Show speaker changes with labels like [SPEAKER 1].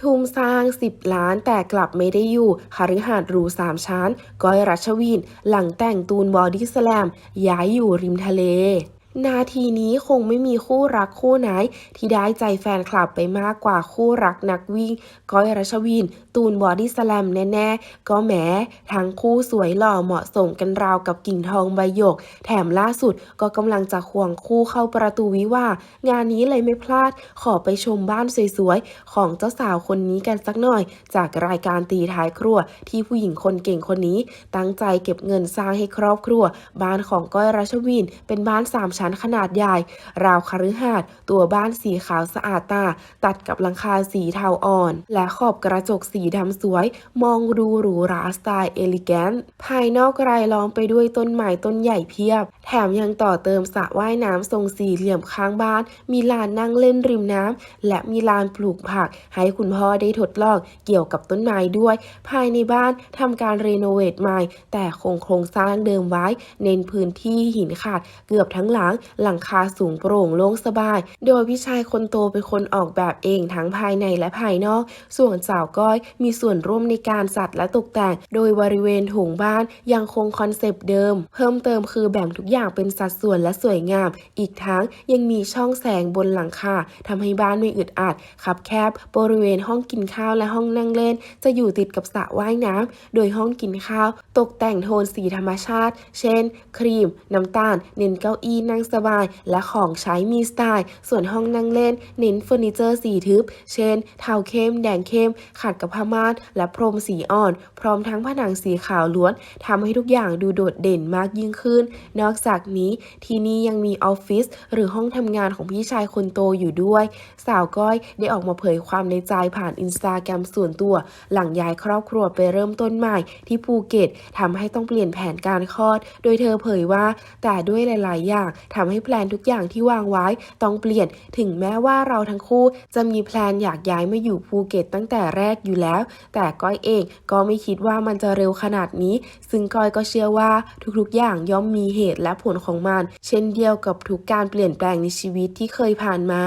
[SPEAKER 1] ทุ่มสร้าง 10 ล้านแต่กลับไม่ได้อยู่คฤหาสน์หรูสามชั้น ก้อยรัชวิน หลังแต่งตูนบอดี้สแลม ย้ายอยู่ริมทะเล นาทีนี้คงไม่มีคู่รักคู่ไหน ที่ได้ใจแฟนคลับไปมากกว่าคู่รักนักวิ่ง ก้อยรัชวิน ตูนบอดี้สแลมแน่ๆ ก็แหมทั้งคู่สวยหล่อเหมาะสมกันราวกับกิ่งทองใบหยก แถมล่าสุดก็กำลังจะควงคู่เข้าประตูวิวา งานนี้เลยไม่พลาด ขอไปชมบ้านสวยๆ ของเจ้าสาวคนนี้กันสักหน่อย จากรายการตีท้ายครัว ที่ผู้หญิงคนเก่งคนนี้ ตั้งใจเก็บเงินสร้างให้ครอบครัว บ้านของก้อยรัชวิน เป็นบ้านสามชั้นขนาดใหญ่ ราวคฤหาสน์ตัวบ้านสีขาวสะอาดตา ตัดกับหลังคาสีเทาอ่อน และขอบกระจกสีดำสวย มองดูหรูหราสไตล์เอลิแกนต์ภายนอกรายล้อมไปด้วยต้นไม้ต้นใหญ่เพียบ แถมยังต่อเติมสระว่ายน้ำทรงสี่เหลี่ยมข้างบ้าน มีลานนั่งเล่นริมน้ำและมีลานปลูกผัก ให้คุณพ่อได้ทดลองเกี่ยวกับต้นไม้ด้วย ภายในบ้านทำการรีโนเวทใหม่ แต่คงโครงสร้างเดิมไว้ เน้นพื้นที่หินขาดเกือบทั้งหลังหลังคาสูงโปร่งโล่งสบาย โดยพี่ชายคนโตเป็นคนออกแบบเองทั้งภายในและภายนอก ส่วนสาวก้อยมีส่วนร่วมในการจัดและตกแต่ง โดยบริเวณโถงบ้านยังคงคอนเซปต์เดิม เพิ่มเติมคือแบ่งทุกอย่างเป็นสัดส่วนและสวยงาม อีกทั้งยังมีช่องแสงบนหลังคาทำให้บ้านไม่อึดอัดคับแคบบริเวณห้องกินข้าวและห้องนั่งเล่น จะอยู่ติดกับสระว่ายน้ำโดยห้องกินข้าว ตกแต่งโทนสีธรรมชาติ เช่น ครีม น้ำตาล เน้นเก้าอี้นั่งสบาย และของใช้มีสไตล์ ส่วนห้องนั่งเล่นเน้นเฟอร์นิเจอร์สีทึบ เช่นเทาเข้ม แดงเข้ม ขัดกับผ้าม่านและพรมสีอ่อน พร้อมทั้งผนังสีขาวล้วนทำให้ทุกอย่างดูโดดเด่นมากยิ่งขึ้น นอกจากนี้ที่นี่ยังมีออฟฟิศหรือห้องทำงานของพี่ชายคนโตอยู่ด้วย สาวก้อยได้ออกมาเผยความในใจผ่านอินสตาแกรมส่วนตัว หลังย้ายครอบครัวไปเริ่มต้นใหม่ที่ภูเก็ตทำให้ต้องเปลี่ยนแผนการคลอด โดยเธอเผยว่าแต่ด้วยหลาย ๆ อย่างทำให้แพลนทุกอย่างที่วางไว้ต้องเปลี่ยน ถึงแม้ว่าเราทั้งคู่จะมีแพลนอยากย้ายมาอยู่ภูเก็ตตั้งแต่แรกอยู่แล้ว แต่ก้อยเองก็ไม่คิดว่ามันจะเร็วขนาดนี้ ซึ่งก้อยก็เชื่อว่าทุกๆอย่างย่อมมีเหตุและผลของมัน เช่นเดียวกับทุกการเปลี่ยนแปลงในชีวิตที่เคยผ่านมา